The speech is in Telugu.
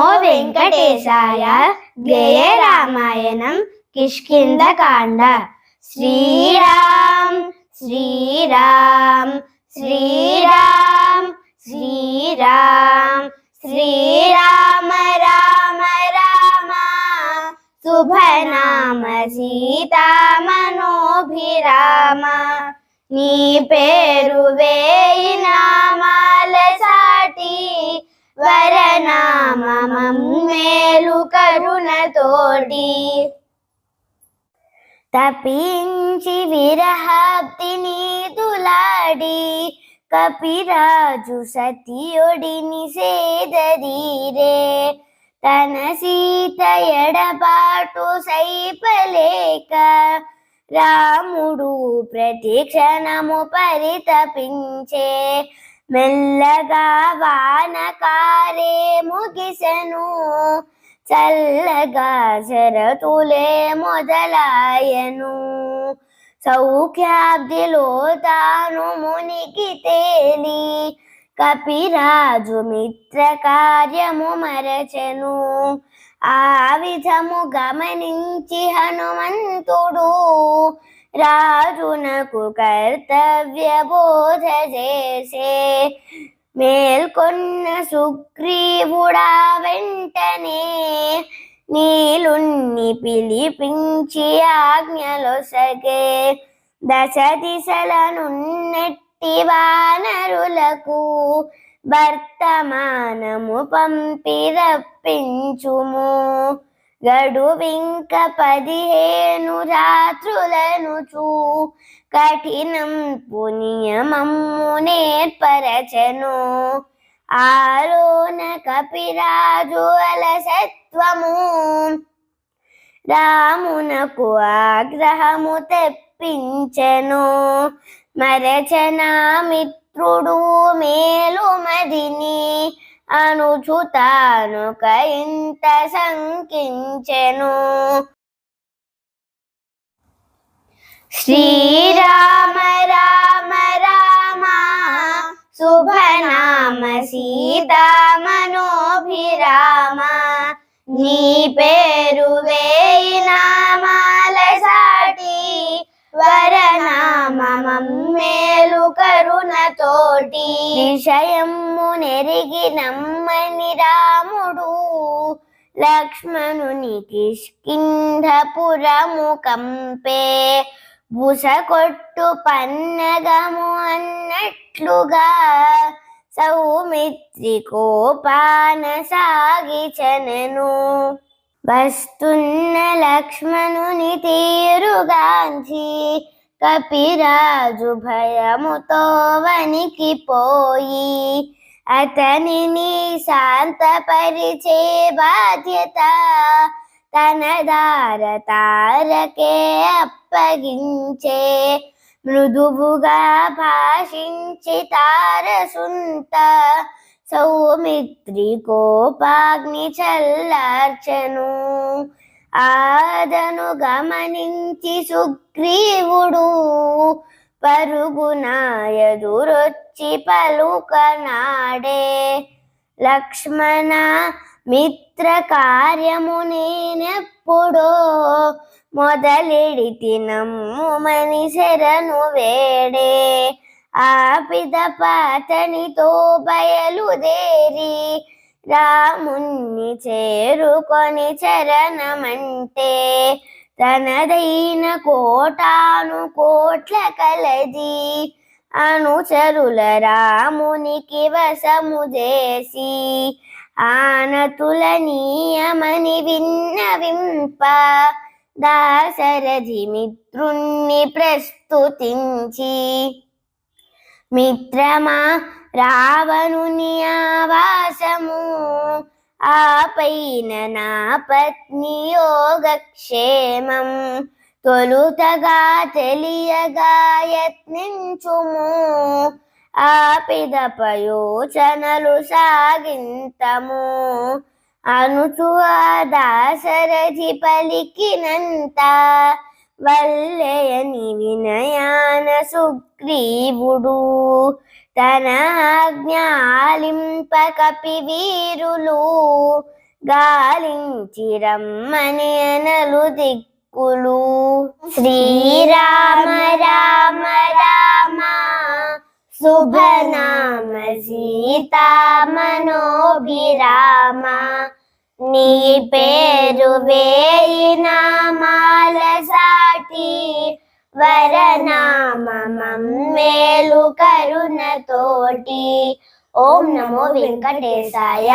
నమో వెంకటేశాయ గేయ రామాయణం కిష్కిందకాండ శ్రీరామ్ శ్రీరామ్ శ్రీరామ్ శ్రీరామ్ శ్రీరామ రామ రామ శుభనామ సీతామనోభిరామ నీ పేరు వేయి నామాల సాటి వరనామం మేలు కరుణతోటి. తపించి విరహాప్తి నీదులాడి కపిరాజు సతియొడిని సేదరీరే. తన సీత ఎడబాటు సైపలేక రాముడు ప్రతి క్షణము పరితపించే. మెల్లగా వానకారే ముగిసెను. చల్లగా శరతులే మొదలాయను. సౌఖ్యాబ్దిలో తాను మునికి తేలి. కపిరాజు మిత్ర కార్యము మరచెను. ఆ విధము గమనించి హనుమంతుడు రాజునకు కర్తవ్య బోధ చేసే. మేల్కొన్న సుగ్రీవుడా వెంటనే నీలుణ్ణి పిలిపించి ఆజ్ఞలొసగే దశ దిశలనున్నట్టి వానరులకు వర్తమానము పంపి రప్పించుము గడువింక పదిహేను రాత్రులను చూ. కఠినం పునియమమ్ము నేర్పరచను ఆలోన కపిరాజు అలసత్వము. రామునకు ఆగ్రహము తెప్పించెను. మరచనా మిత్రుడు మేలుమదిని అనుచుతాను ఇంత శంకించెను. శ్రీరామ రామ రామ శుభనామ సీతామనోభిరామ నీ పేరు వేయినా తోటి విషయము నెరిగి నమ్మని రాముడు. లక్ష్మణుని కిష్కింధపురము కంపే. బుసకొట్టు పన్నగము అన్నట్లుగా. సౌమిత్రి కోపాన సాగిచనను వస్తున్న లక్ష్మణుని తీరుగాంచి కపిరాజు భయముతో వణికిపోయి అతనిని శాంతపరిచే బాధ్యత తన దార తారకే అప్పగించే. మృదువుగా భాషించి తారసుంత సౌమిత్రి కోపాగ్ని చల్లార్చను. ఆదను గమనించి సుగ్రీవుడు పరుగునాయదురొచ్చి పలుకనాడే లక్ష్మణ మిత్ర కార్యము నేనెప్పుడో మొదలెడితి నమ్ముమని శరణు వేడే. ఆపిద పాతనితో బయలుదే రాముణ్ణి చేరుకొని చరణమంటే తనదైన కోటాను కోట్ల కలది. అనుచరుల రామునికి వశము చేసి ఆనతుల నియమని విన్నవింప దాశరథి మిత్రుణ్ణి ప్రస్తుతించి మిత్రమా రావణుని ఆవాసము ఆపైన నా పత్ని యోగక్షేమం. తొలుతగా తెలియగా యత్నించుము. ఆ పిదపయోచనలు సాగింతము. అనుచు ఆ దాసరథి పలికినంత వల్లయని వినయాన సుగ్రీవుడు. తన ఆజ్ఞాలింపకపి వీరులు. గాలించి దిక్కులు. శ్రీరామ రామ రామ. శుభనామ సీతా మనోభిరామ నీ పేరు వేయి నామాల వరనామం మేలు కరుణ తోటి. ఓం నమో వెంకటేశాయ.